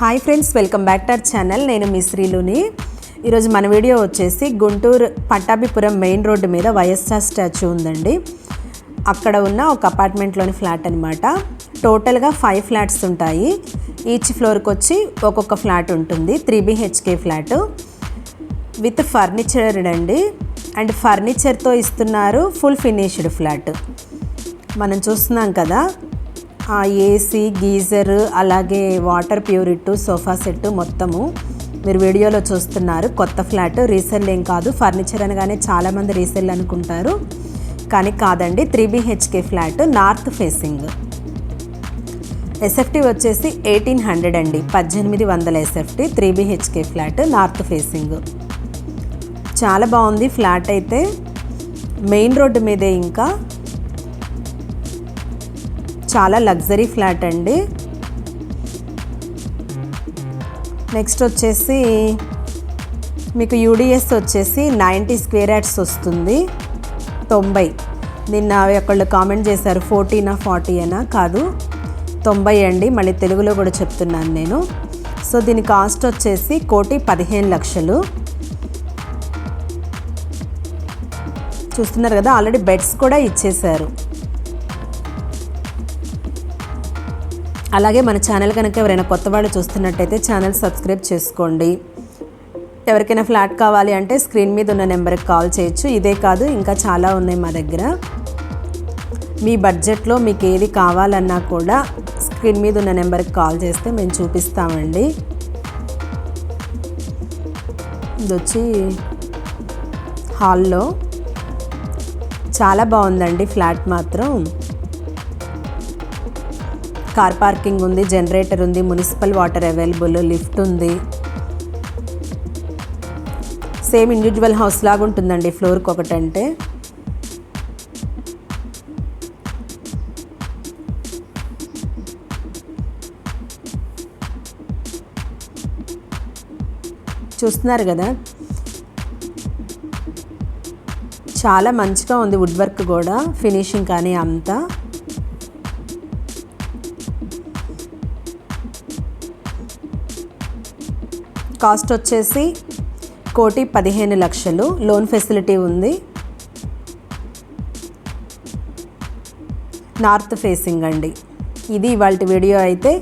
Hi friends welcome back to our channel. నేను మిశ్రీలుని ఈరోజు మన వీడియో వచ్చేసి గుంటూరు పట్టాభిపురం మెయిన్ రోడ్డు మీద వైఎస్ఆర్ స్టాచ్యూ ఉందండి. అక్కడ ఉన్న ఒక అపార్ట్మెంట్లోని ఫ్లాట్ అనమాట టోటల్గా ఫైవ్ ఫ్లాట్స్ ఉంటాయి. ఈచ్ ఫ్లోర్కి వచ్చి ఒక్కొక్క ఫ్లాట్ ఉంటుంది. Three BHK flat. With furniture అండి అండ్ ఫర్నిచర్తో ఇస్తున్నారు ఫుల్ ఫినిష్డ్ ఫ్లాట్. మనం చూస్తున్నాం కదా ఏసీ గీజర్ అలాగే వాటర్ ప్యూరిట్ సోఫా సెట్ మొత్తము మీరు వీడియోలో చూస్తున్నారు. కొత్త ఫ్లాట్ రీసెల్ ఏం కాదు. ఫర్నిచర్ అనగానే చాలామంది రీసెల్ అనుకుంటారు. కానీ కాదండి three BHK flat north facing. SFT వచ్చేసి ఎయిటీన్ హండ్రెడ్ అండి. పద్దెనిమిది వందల SFT three BHK flat north facing. చాలా బాగుంది ఫ్లాట్ అయితే. మెయిన్ రోడ్డు మీదే ఇంకా చాలా లగ్జరీ ఫ్లాట్ అండి. నెక్స్ట్ వచ్చేసి మీకు యూడిఎస్ వచ్చేసి నైంటీ స్క్వేర్ యాడ్స్ వస్తుంది. తొంభై. నిన్న ఒకళ్ళు కామెంట్ చేశారు ఫోర్టీనా ఫార్టీ అయినా కాదు. తొంభై అండి. మళ్ళీ తెలుగులో కూడా చెప్తున్నాను నేను. సో దీని కాస్ట్ వచ్చేసి కోటి పదిహేను లక్షలు. చూస్తున్నారు కదా ఆల్రెడీ బెడ్స్ కూడా ఇచ్చేశారు. అలాగే మన ఛానల్ కనుక ఎవరైనా కొత్త వాళ్ళు చూస్తున్నట్టయితే ఛానల్ సబ్స్క్రైబ్ చేసుకోండి. ఎవరికైనా ఫ్లాట్ కావాలి అంటే స్క్రీన్ మీద ఉన్న నెంబర్కి కాల్ చేయొచ్చు. ఇదే కాదు ఇంకా చాలా ఉన్నాయి మా దగ్గర. మీ బడ్జెట్లో మీకు ఏది కావాలన్నా కూడా స్క్రీన్ మీద ఉన్న నెంబర్కి కాల్ చేస్తే మేము చూపిస్తామండి. ఇది వచ్చి హాల్లో. చాలా బాగుందండి ఫ్లాట్ మాత్రం. కార్ పార్కింగ్ ఉంది జనరేటర్ ఉంది మున్సిపల్ వాటర్ అవైలబుల్ లిఫ్ట్ ఉంది. సేమ్ ఇండివిజువల్ హౌస్ లాగా ఉంటుందండి ఫ్లోర్కి ఒకటంటే. చూస్తున్నారు కదా? చాలా మంచిగా ఉంది వుడ్ వర్క్ కూడా ఫినిషింగ్ కానీ అంతా. కాస్ట్ వచ్చేసి కోటి పదిహేను లక్షలు. లోన్ ఫెసిలిటీ ఉంది. నార్త్ ఫేసింగ్ అండి. ఇది ఇవాళ వీడియో అయితే